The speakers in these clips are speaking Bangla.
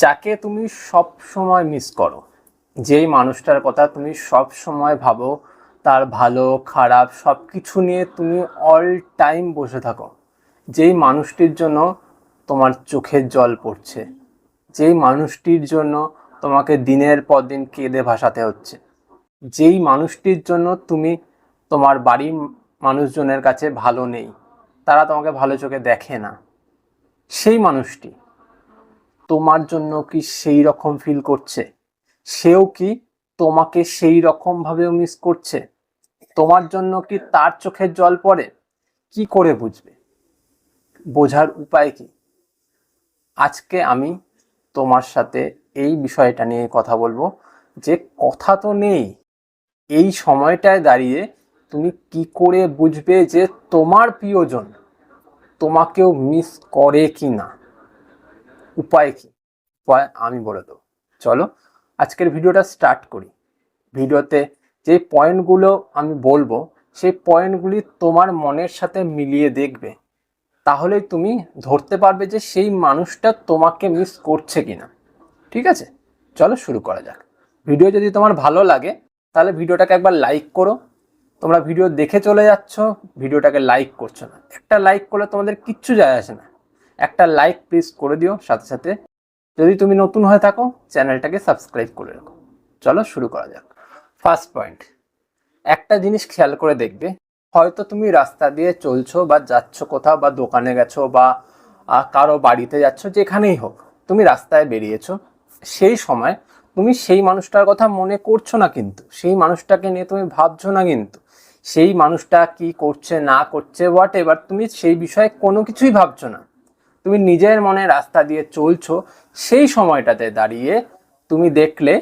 যাকে তুমি সব সময় মিস করো, যেই মানুষটার কথা তুমি সব সময় ভাবো, তার ভালো, খারাপ সব কিছু নিয়ে তুমি অল টাইম বসে থাকো, যেই মানুষটির জন্য তোমার চোখের জল পড়ছে, যেই মানুষটির জন্য তোমাকে দিনের পর দিন কেঁদে ভাসাতে হচ্ছে, যেই মানুষটির জন্য তুমি তোমার বাড়ির মানুষজনের কাছে ভালো নেই, তারা তোমাকে ভালো চোখে দেখে না, সেই মানুষটি তোমার জন্য কি সেই রকম ফিল করছে? সেও কি তোমাকে সেই রকম ভাবেও মিস করছে? তোমার জন্য কি তার চোখের জল পড়ে? কি করে বুঝবে? বোঝার উপায় কি? আজকে আমি তোমার সাথে এই বিষয়টা নিয়ে কথা বলব। যে কথা তো নেই। এই সময়টায় দাঁড়িয়ে তুমি কি করে বুঝবে যে তোমার প্রিয়জন তোমাকেও মিস করে কি না উপায় কি? উপায় আমি বলে দেবো। চলো আজকের ভিডিওটা স্টার্ট করি। ভিডিওতে যে পয়েন্টগুলো আমি বলব, সেই পয়েন্টগুলি তোমার মনের সাথে মিলিয়ে দেখবে। তাহলেই তুমি ধরতে পারবে যে সেই মানুষটা তোমাকে মিস করছে কিনা। ঠিক আছে? চলো শুরু করা যাক। ভিডিও যদি তোমার ভালো লাগে, তাহলে ভিডিওটাকে একবার লাইক করো। তোমরা ভিডিও দেখে চলে যাচ্ছ, ভিডিওটাকে লাইক করছ না। একটা লাইক করলে তোমাদের কিচ্ছু যায় আসে না। একটা লাইক প্লিজ করে দিও, সাথে সাথে যদি তুমি নতুন হয়ে থাকো, চ্যানেলটাকে সাবস্ক্রাইব করে রাখো। চলো শুরু করা যাক। ফার্স্ট পয়েন্ট একটা জিনিস খেয়াল করে দেখবে, হয়তো তুমি রাস্তা দিয়ে চলছো বা যাচ্ছ কোথাও বা দোকানে গেছো বা কারও বাড়িতে যাচ্ছ, যেখানেই হোক, তুমি রাস্তায় বেরিয়েছো, সেই সময় তুমি সেই মানুষটার কথা মনে করছ না কিন্তু, সেই মানুষটাকে নিয়ে তুমি ভাবছ না কিন্তু, সেই মানুষটা কি করছে, না করছে হোয়াট এবার তুমি সেই বিষয়ে কোনো কিছুই ভাবছ না। তুমি নিজের মনে রাস্তা দিয়ে চলছো, সেই সময়টাতে দাঁড়িয়ে তুমি দেখলে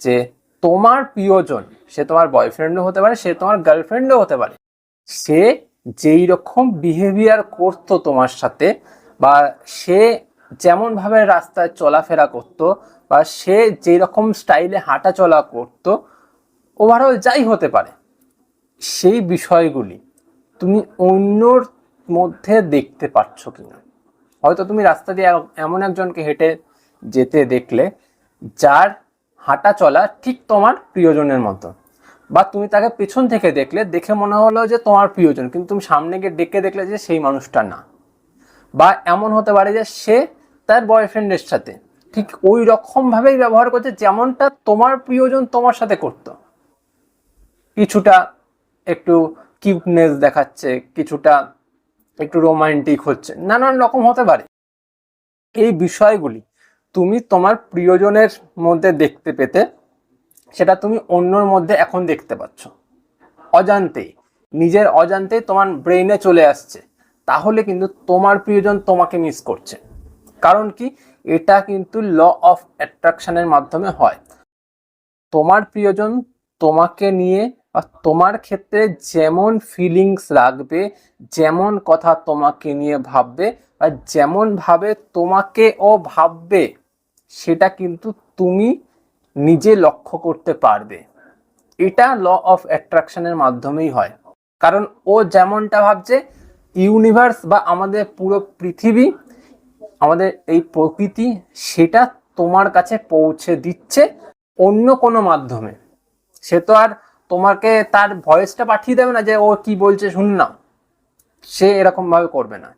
যে তোমার প্রিয়জন, সে তোমার বয়ফ্রেন্ডও হতে পারে, সে তোমার গার্লফ্রেন্ডও হতে পারে। সে যেই রকম বিহেভিয়ার করতো তোমার সাথে বা সে যেমনভাবে রাস্তায় চলাফেরা করতো বা সে যেই রকম স্টাইলে হাঁটা চলা করতো ওভারঅল যাই হতে পারে, সেই বিষয়গুলি তুমি অন্যর মধ্যে দেখতে পাচ্ছ কিনা? হয়তো তুমি রাস্তা দিয়ে এমন একজনকে হেঁটে যেতে দেখলে, যার হাঁটা চলা ঠিক তোমার প্রিয়জনের মতো। বা তুমি তাকে পেছন থেকে দেখলে, দেখে মনে হলো যে তোমার প্রিয়জন, কিন্তু তুমি সামনে গিয়ে ডেকে দেখলে যে সেই মানুষটা না। বা এমন হতে পারে যে সে তার বয়ফ্রেন্ডের সাথে ঠিক ওই রকম ভাবেই ব্যবহার করছে যেমনটা তোমার প্রিয়জন তোমার সাথে করতো। কিছুটা একটু কিউটনেস দেখাচ্ছে, কিছুটা একটু রোমান্টিক হচ্ছে, নানান রকম হতে পারে। এই বিষয়গুলি তুমি তোমার প্রিয়জনের মধ্যে দেখতে পেতে, সেটা তুমি অন্যর মধ্যে এখন দেখতে পাচ্ছ। অজান্তেই, নিজের অজান্তেই তোমার ব্রেইনে চলে আসছে, তাহলে কিন্তু তোমার প্রিয়জন তোমাকে মিস করছে। কারণ কি? এটা কিন্তু ল অফ অ্যাট্রাকশনের মাধ্যমে হয়। তোমার প্রিয়জন তোমাকে নিয়ে তোমার ক্ষেত্রে যেমন ফিলিংস রাখবে যেমন কথা তোমাকে নিয়ে ভাববে বা যেমন ভাবে তোমাকে ও ভাববে, সেটা কিন্তু তুমি নিজে লক্ষ্য করতে পারবে। এটা ল অফ অ্যাট্রাকশনের মাধ্যমেই হয়। কারণ ও যেমনটা ভাবছে ইউনিভার্স বা আমাদের পুরো পৃথিবী, আমাদের এই প্রকৃতি, সেটা তোমার কাছে পৌঁছে দিচ্ছে অন্য কোনো মাধ্যমে। সে তো আর তোমাকে তার ভয়েসটা পাঠিয়ে দেবে না যে ও কি বলছে শুন না। সে এরকম ভাবে করবে না।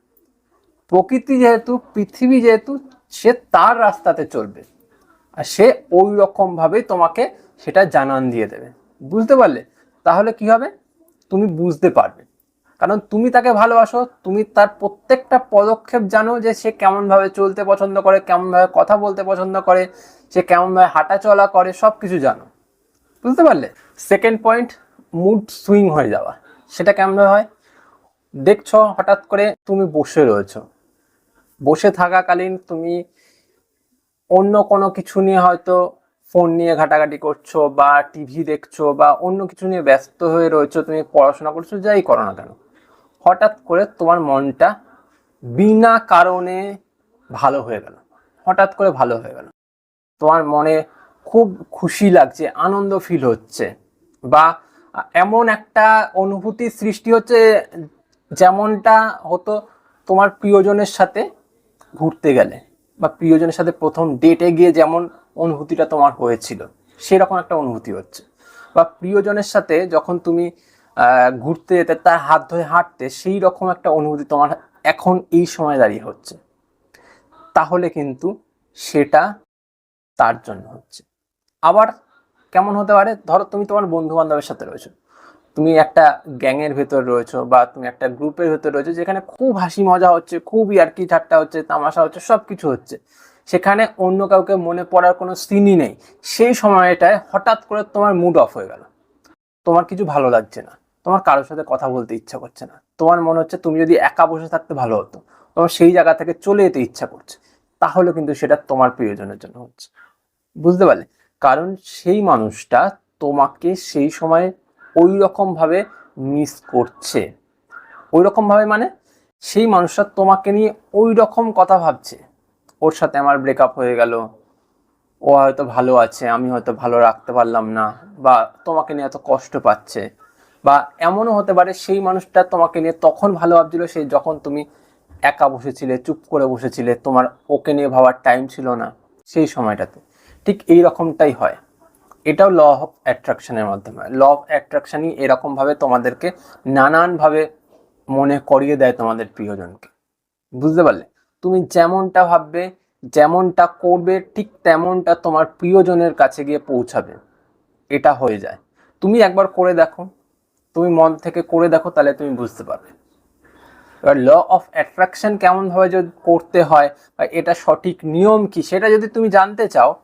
প্রকৃতি যেহেতু, পৃথিবী যেহেতু, সে তার রাস্তাতে চলবে। আর সে ওই রকম ভাবেই তোমাকে সেটা জানান দিয়ে দেবে। বুঝতে পারলে? তাহলে কি হবে? তুমি বুঝতে পারবে। কারণ তুমি তাকে ভালোবাসো, তুমি তার প্রত্যেকটা পদক্ষেপ জানো যে সে কেমনভাবে চলতে পছন্দ করে, কেমনভাবে কথা বলতে পছন্দ করে, সে কেমনভাবে হাঁটা চলা করে সব কিছু জানো। বুঝতে পারলে? সেকেন্ড পয়েন্ট মুড সুইং হয়ে যাওয়া। সেটা কেমন হয়? দেখছ হঠাৎ করে তুমি বসে রয়েছো। বসে থাকাকালীন তুমি অন্য কোনো কিছু নিয়ে হয়তো ফোন নিয়ে ঘাটাঘাটি করছ বা টিভি দেখছ বা অন্য কিছু নিয়ে ব্যস্ত হয়ে রয়েছো, তুমি পড়াশোনা করছ, যাই করো না কেন। হঠাৎ করে তোমার মনটা বিনা কারণে ভালো হয়ে গেল। হঠাৎ করে ভালো হয়ে গেল। তোমার মনে খুব খুশি লাগছে, আনন্দ ফিল হচ্ছে। বা এমন একটা অনুভূতি সৃষ্টি হচ্ছে যেমনটা হতো তোমার প্রিয়জনের সাথে ঘুরতে গেলে বা প্রিয়জনের সাথে প্রথম ডেটে গিয়ে যেমন অনুভূতিটা তোমার হয়েছিল, সেরকম একটা অনুভূতি হচ্ছে। বা প্রিয়জনের সাথে যখন তুমি ঘুরতে যেতে, তার হাত ধরে হাঁটতে সেই রকম একটা অনুভূতি তোমার এখন এই সময় দাঁড়িয়ে হচ্ছে। তাহলে কিন্তু সেটা তার জন্য হচ্ছে। আবার কেমন হতে পারে? ধরো তুমি তোমার বন্ধু বান্ধবের সাথে রয়েছো। তুমি একটা গ্যাংয়ের ভেতর রয়েছো বা তুমি একটা গ্রুপের ভেতর রয়েছো যেখানে খুব হাসি মজা হচ্ছে, খুব ইয়ার্কি ঠাট্টা হচ্ছে, তামাশা হচ্ছে সব কিছু হচ্ছে। সেখানে অন্য কাউকে মনে পড়ার কোনো সিনই নেই। সেই সময়টায় হঠাৎ করে তোমার মুড অফ হয়ে গেল। তোমার কিছু ভালো লাগছে না। তোমার কারোর সাথে কথা বলতে ইচ্ছা করছে না। তোমার মনে হচ্ছে তুমি যদি একা বসে থাকতে ভালো হতো, তোমার সেই জায়গা থেকে চলে যেতে ইচ্ছা করছে। তাহলে কিন্তু সেটা তোমার প্রিয়জনের জন্য হচ্ছে। বুঝতে পারলে? কারণ সেই মানুষটা তোমাকে সেই সময় ওই রকম ভাবে মিস করছে। ওই রকম ভাবে মানে সেই মানুষটা তোমাকে নিয়ে ওই রকম কথা ভাবছে। ওর সাথে আমার ব্রেকআপ হয়ে গেল। ও হয়তো ভালো আছে, আমি হয়তো ভালো রাখতে পারলাম না বা তোমাকে নিয়ে এত কষ্ট পাচ্ছে বা এমনও হতে পারে সেই মানুষটা তোমাকে নিয়ে তখন ভালো ভাবছিল, সে যখন তুমি একা বসেছিলে, চুপ করে বসেছিলে, তোমার ওকে নিয়ে ভাবার টাইম ছিল না সেই সময়টাতে। ঠিক এই রকমটাই হয়। এটাও ল অফ অ্যাট্রাকশনের মাধ্যমে। ল অফ অ্যাট্রাকশনই এরকমভাবে তোমাদেরকে নানানভাবে মনে করিয়ে দেয় তোমাদের প্রিয়জনকে। বুঝতে পারলে? তুমি যেমনটা ভাববে, যেমনটা করবে, ঠিক তেমনটা তোমার প্রিয়জনের কাছে গিয়ে পৌঁছাবে। এটা হয়ে যায়। তুমি একবার করে দেখো। তুমি মন থেকে করে দেখো, তাহলে তুমি বুঝতে পারবে। এবার ল অফ অ্যাট্রাকশন কেমনভাবে যদি করতে হয় বা এটা সঠিক নিয়ম কি, সেটা যদি তুমি জানতে চাও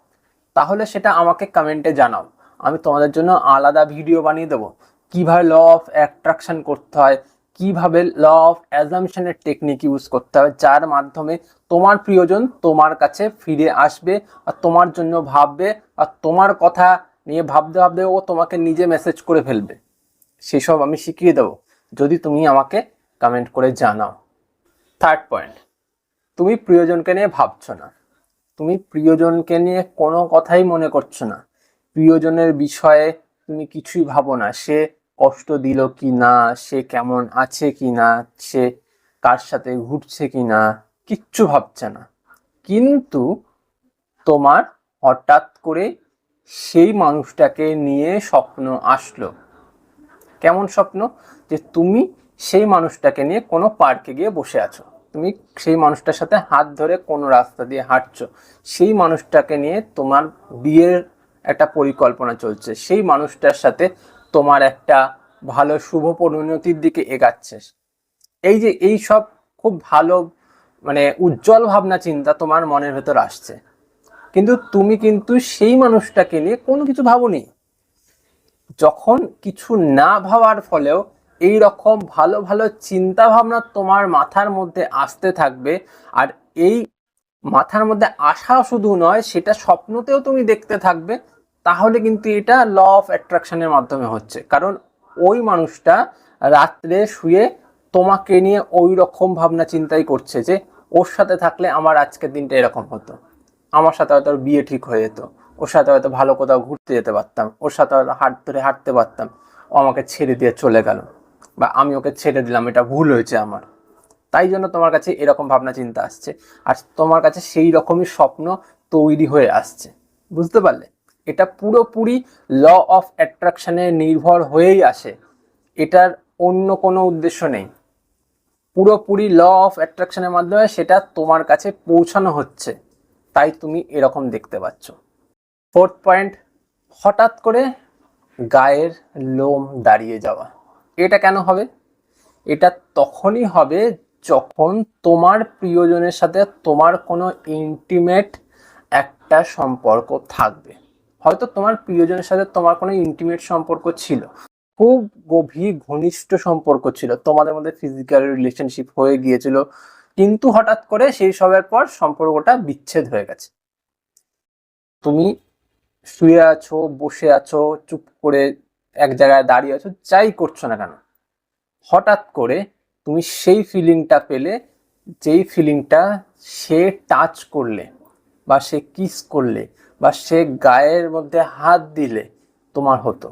তাহলে সেটা আমাকে কমেন্টে জানাও। আমি তোমাদের জন্য আলাদা ভিডিও বানিয়ে দেবো। কীভাবে ল অফ অ্যাট্রাকশন করতে হয়, কীভাবে ল অফ অ্যাজামশনের টেকনিক ইউজ করতে হবে যার মাধ্যমে তোমার প্রিয়জন তোমার কাছে ফিরে আসবে আর তোমার জন্য ভাববে আর তোমার কথা নিয়ে ভাবতে ভাবতে ও তোমাকে নিজে মেসেজ করে ফেলবে। সেসব আমি শিখিয়ে দেবো। যদি তুমি আমাকে কমেন্ট করে জানাও। থার্ড পয়েন্ট তুমি প্রিয়জনকে নিয়ে ভাবছ না। তুমি প্রিয়জনকে নিয়ে কোনো কথাই মনে করছ না। প্রিয়জনের বিষয়ে তুমি কিছুই ভাবো না। সে কষ্ট দিল কি না? সে কেমন আছে কি না? সে কার সাথে ঘুরছে কি না? কিচ্ছু ভাবছে না। কিন্তু তোমার হঠাৎ করে সেই মানুষটাকে নিয়ে স্বপ্ন আসলো। কেমন স্বপ্ন? যে তুমি সেই মানুষটাকে নিয়ে কোনো পার্কে গিয়ে বসে আছো। তুমি সেই মানুষটার সাথে হাত ধরে কোনো রাস্তা দিয়ে হাঁটছো। সেই মানুষটাকে নিয়ে তোমার বিয়ের একটা পরিকল্পনা চলছে। সেই মানুষটার সাথে তোমার একটা ভালো শুভ পরিণতির দিকে এগাচ্ছে। এই যে এই সব খুব ভালো মানে উজ্জ্বল ভাবনা চিন্তা তোমার মনের ভেতর আসছে। কিন্তু তুমি কিন্তু সেই মানুষটাকে নিয়ে কোনো কিছু ভাবোনি যখন কিছু না ভাবার ফলেও এই রকম ভালো ভালো চিন্তা ভাবনা তোমার মাথার মধ্যে আসতে থাকবে। আর এই মাথার মধ্যে আসা শুধু নয়, সেটা স্বপ্নতেও তুমি দেখতে থাকবে। তাহলে কিন্তু এটা ল অফ অ্যাট্রাকশনের মাধ্যমে হচ্ছে। কারণ ওই মানুষটা রাত্রে শুয়ে তোমাকে নিয়ে ওই রকম ভাবনা চিন্তাই করছে যে, ওর সাথে থাকলে আমার আজকের দিনটা এরকম হতো। আমার সাথে হয়তো বিয়ে ঠিক হয়ে যেত। ওর সাথে হয়তো ভালো কোথাও ঘুরতে যেতে পারতাম। ওর সাথে হয়তো হাট ধরে হাঁটতে পারতাম। ও আমাকে ছেড়ে দিয়ে চলে গেল। বা আমি ওকে ছেড়ে দিলাম, এটা ভুল হয়েছে আমার। তাই জন্য তোমার কাছে এরকম ভাবনা, চিন্তা আসছে। আর তোমার কাছে সেই রকমই স্বপ্ন তৈরি হয়ে আসছে। বুঝতে পারলে? এটা পুরোপুরি ল অফ অ্যাট্রাকশানে নির্ভর হয়েই আসে। এটার অন্য কোনো উদ্দেশ্য নেই। পুরোপুরি ল অফ অ্যাট্রাকশনের মাধ্যমে সেটা তোমার কাছে পৌঁছানো হচ্ছে। তাই তুমি এরকম দেখতে পাচ্ছ। ফোর্থ পয়েন্ট হঠাৎ করে গায়ের লোম দাঁড়িয়ে যাওয়া। এটা কেন হবে? এটা তখনই হবে যখন তোমার প্রিয়জনের সাথে তোমার কোনো ইন্টিমেট একটা সম্পর্ক থাকবে। হয়তো তোমার প্রিয়জনের সাথে তোমার কোনো ইন্টিমেট সম্পর্ক ছিল। খুব গভীর, ঘনিষ্ঠ সম্পর্ক ছিল। তোমাদের মধ্যে ফিজিক্যাল রিলেশনশিপ হয়ে গিয়েছিল। কিন্তু হঠাৎ করে সেই সবের পর সম্পর্কটা বিচ্ছেদ হয়ে গেছে। তুমি শুয়ে আছো, বসে আছো, চুপ করে এক জায়গায় দাঁড়িয়ে আছো, যাই করছ না কেন? হঠাৎ করে তুমি সেই ফিলিংটা পেলে, যেই ফিলিংটা সে টাচ করলে বা সে কিস করলে বা সে গায়ের মধ্যে হাত দিলে তোমার হতো।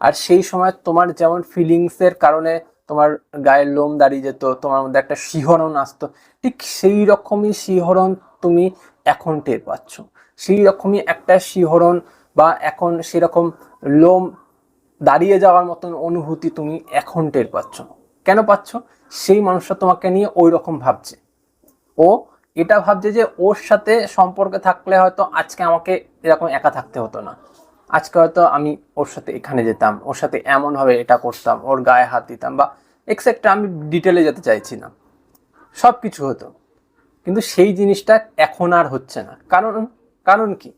আর সেই সময় তোমার যেমন ফিলিংসের কারণে তোমার গায়ের লোম দাঁড়িয়ে যেত, তোমার মধ্যে একটা শিহরণ আসতো, ঠিক সেই রকমই শিহরণ তুমি এখন টের পাচ্ছ। সেই রকমই একটা শিহরণ বা এখন সেরকম লোম দাঁড়িয়ে যাওয়ার মতন অনুভূতি তুমি এখন টের পাচ্ছ। কেন পাচ্ছ? সেই মানুষটা তোমাকে নিয়ে ওই রকম ভাবছে। ও এটা ভাবছে যে ওর সাথে সম্পর্কে থাকলে হয়তো আজকে আমাকে এরকম একা থাকতে হতো না। আজকে হয়তো আমি ওর সাথে এখানে যেতাম, ওর সাথে এমনভাবে এটা করতাম, ওর গায়ে হাত দিতাম বা এক্সেট্রা আমি ডিটেলে যেতে চাইছি না। সব কিছু হতো। কিন্তু সেই জিনিসটা এখন আর হচ্ছে না। কারণ কারণ কি?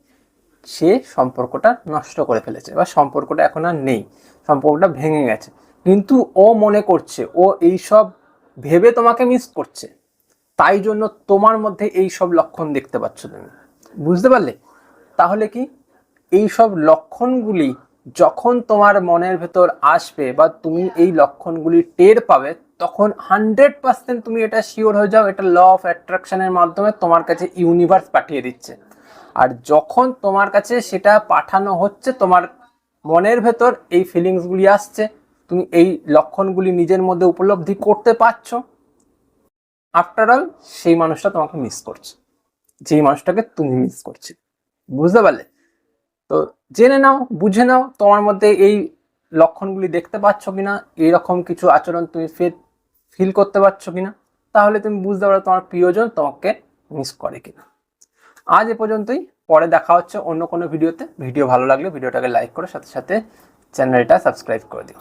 সে সম্পর্কটা নষ্ট করে ফেলেছে বা সম্পর্কটা এখন আর নেই, সম্পর্কটা ভেঙে গেছে। কিন্তু ও মনে করছে, ও এই সব ভেবে তোমাকে মিস করছে। তাই জন্য তোমার মধ্যে এই সব লক্ষণ দেখতে পাচ্ছ তুমি। বুঝতে পারলে? তাহলে কি? এই সব লক্ষণগুলি যখন তোমার মনের ভেতর আসবে বা তুমি এই লক্ষণগুলি টের পাবে, তখন হান্ড্রেড পার্সেন্ট তুমি এটা শিওর হয়ে যাও, এটা ল অফ অ্যাট্রাকশনের মাধ্যমে তোমার কাছে ইউনিভার্স পাঠিয়ে দিচ্ছে। আর যখন তোমার কাছে সেটা পাঠানো হচ্ছে, তোমার মনের ভেতর এই ফিলিংসগুলি আসছে, তুমি এই লক্ষণগুলি নিজের মধ্যে উপলব্ধি করতে পারছ। আফটারঅল সেই মানুষটা তোমাকে মিস করছে। যেই মানুষটাকে তুমি মিস করছি। বুঝতে পারলে? তো জেনে নাও, বুঝে নাও তোমার মধ্যে এই লক্ষণগুলি দেখতে পাচ্ছ কিনা এইরকম কিছু আচরণ তুমি ফের ফিল করতে পারছ কিনা। তাহলে তুমি বুঝতে পারো তোমার প্রিয়জন তোমাকে মিস করে কিনা। আজ এ পর্যন্তই। পরে দেখা হচ্ছে অন্য কোনো ভিডিওতে। ভিডিও ভালো লাগলে ভিডিওটাকে লাইক করে সাথে সাথে চ্যানেলটা সাবস্ক্রাইব করে দিও।